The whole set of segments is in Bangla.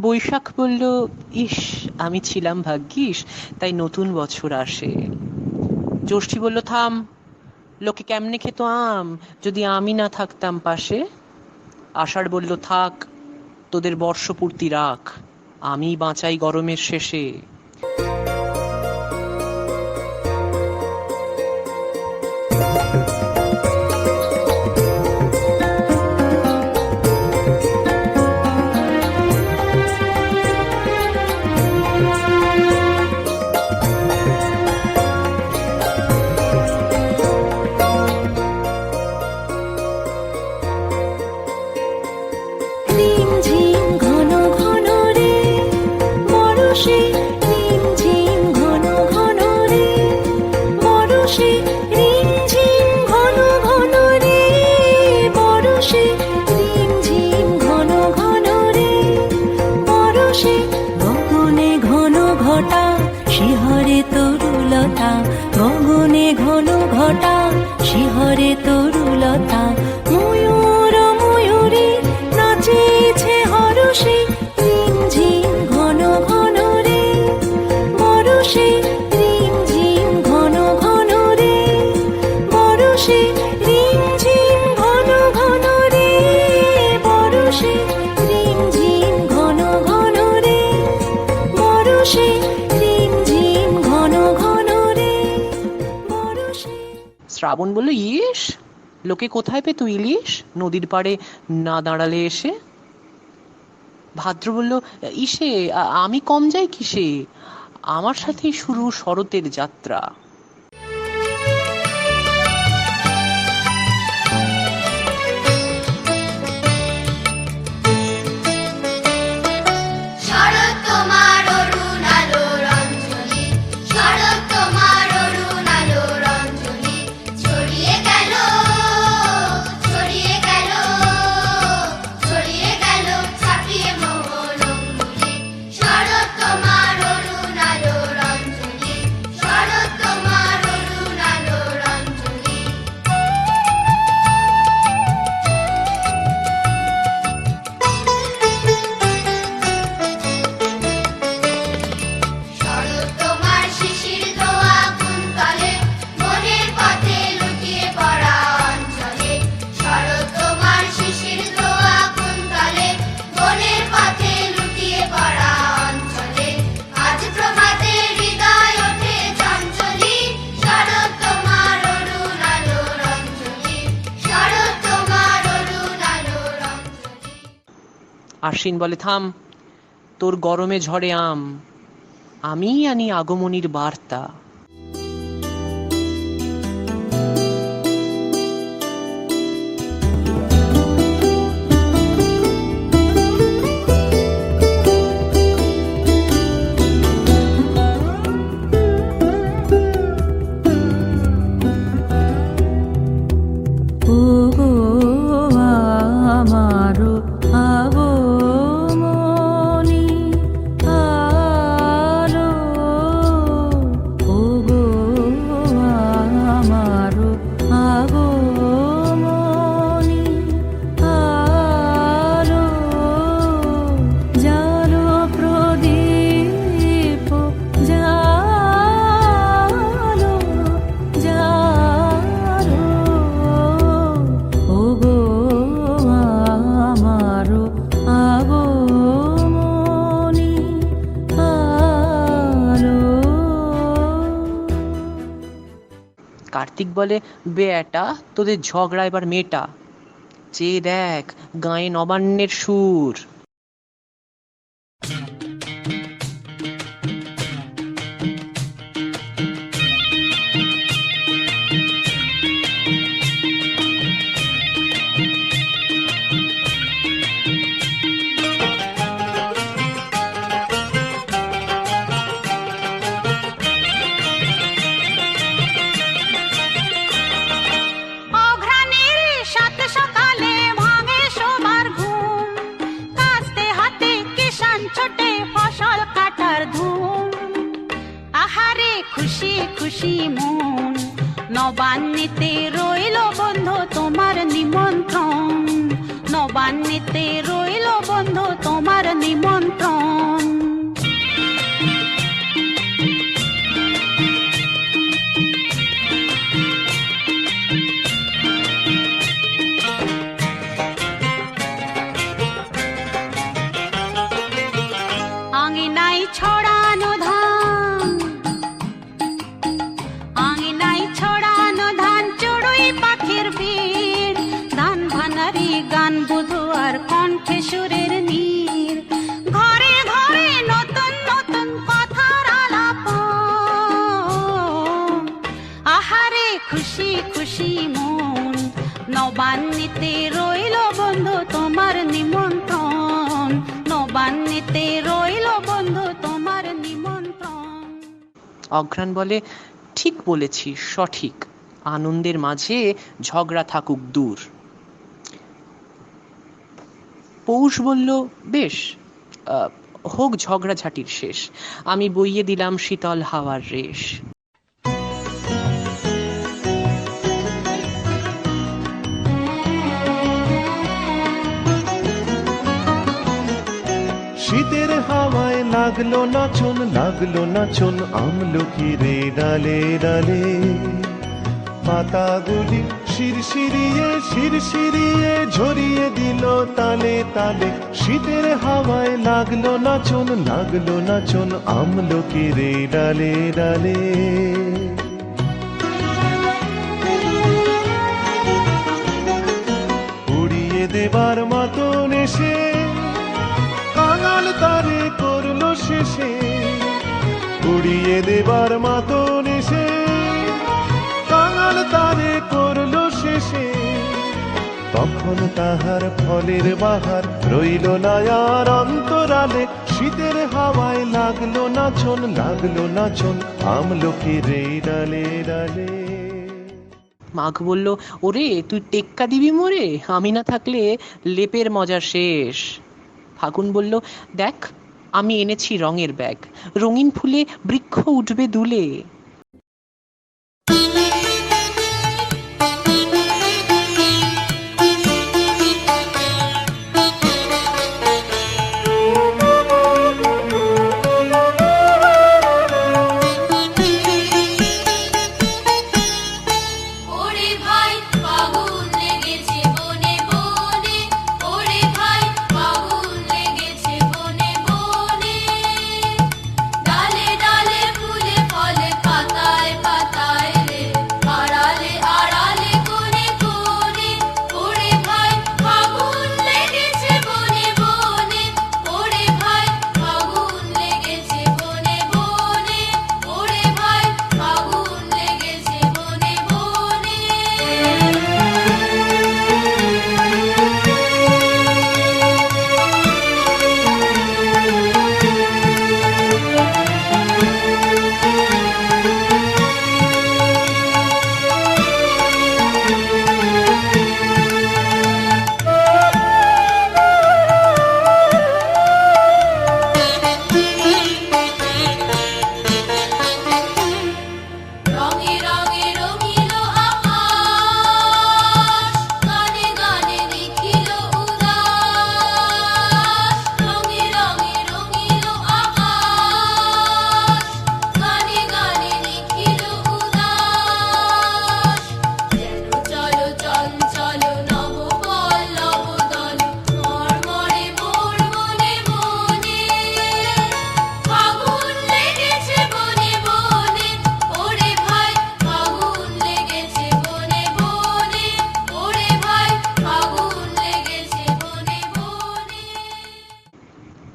বৈশাখ বলল, ইস, আমি ছিলাম ভাগ্যিস, তাই নতুন বছর আসে। জ্যোষ্ঠী বলল, থাম, লোকে কেমনে খেত আম? যদি আমি না থাকতাম পাশে? আষাঢ় বলল, থাক, তোদের বর্ষপূর্তি রাখ আমি বাঁচাই গরমের শেষে। You. শ্রাবণ বলল, ইস, লোকে কোথায় পে তুই ইলিশ? নদীর পাড়ে না দাঁড়ালে এসে? ভাদ্র বলল, ইসে আমি কম যাই কিসে? আমার সাথেই শুরু শরতের যাত্রা। আশ্বিন বলে থাম তোর গরমে ঝড়ে আম। আমি আনি আগমনীর বার্তা। কার্তিক বলে বেটা তোদের ঝগড়া এবার মেটা। চেয়ে দেখ গায়ে নবান্নের সুর। ছোটে ফসল কাটার ধুম। আহারে খুশি খুশি মন। নবান্নিতে রইল বন্ধু তোমার নিমন্ত্রণ। নবান্নিতে রইল বন্ধু তোমার নিমন্ত্রণ। অঘ্রাণ বলে, ঠিক বলেছি, সঠিক। আনন্দের মাঝে ঝগড়া থাকুক দূর। পৌষ বলল, বেশ হোক ঝগড়াঝাটির শেষ। আমি বইয়ে দিলাম শীতল হাওয়ার রেশ। লাগল নাচন লাগল নাচন আমলকিরে ডালে ডালে? পাতাগুলি শিরশিরিয়ে শিরশিরিয়ে ঝরিয়ে দিল তালে তালে। শীতের হাওয়ায় লাগল নাচন লাগল নাচন আমলকিরে ডালে ডালে? উড়িয়ে দেবার মতন এসে উড়িয়ে দেবার মতন এসে কাঙাল তারে করল শেষে। তখন তাহার ফলের বাহার রইল না আর অন্তরালে। শীতের হাওয়ায় লাগল নাচন লাগল নাচন আমলকি রে ডালে ডালে। মাঘ বলল, ওরে, তুই টেক্কা দিবি মোরে? আমি না থাকলে লেপের মজা শেষ। ফাগুন বলল, দেখ আমি এনেছি রঙের ব্যাগ। রঙিন ফুলে বৃক্ষ উঠবে দুলে।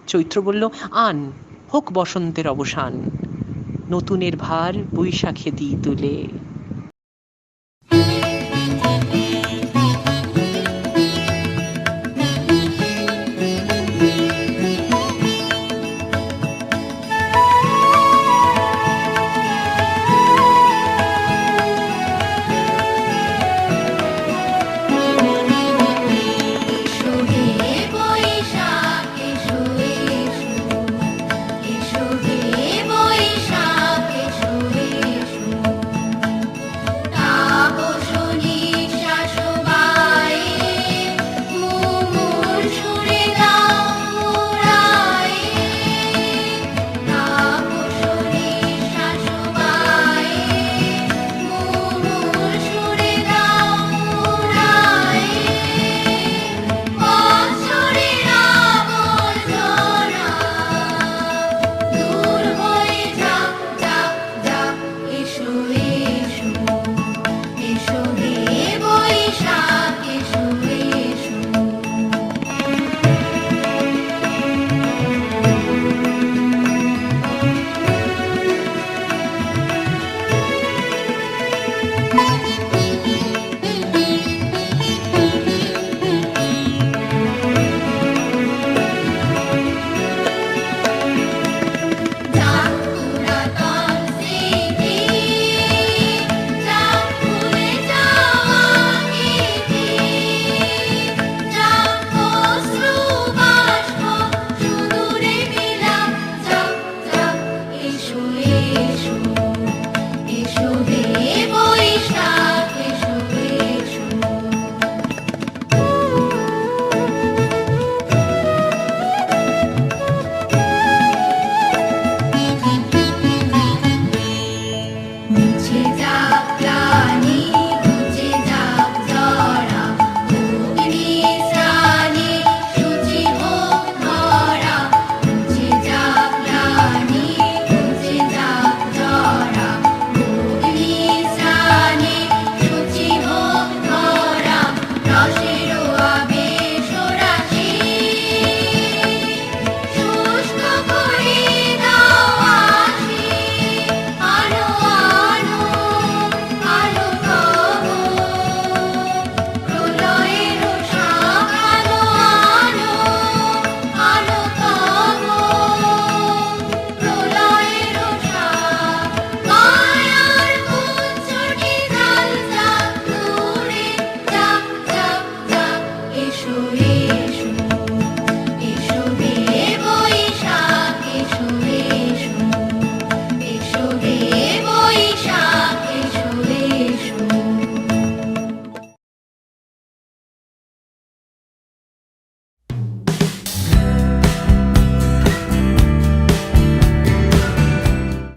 চৈত্র বলল আন হোক বসন্তের অবসান। নতুনের ভার বৈশাখে দিই তুলে।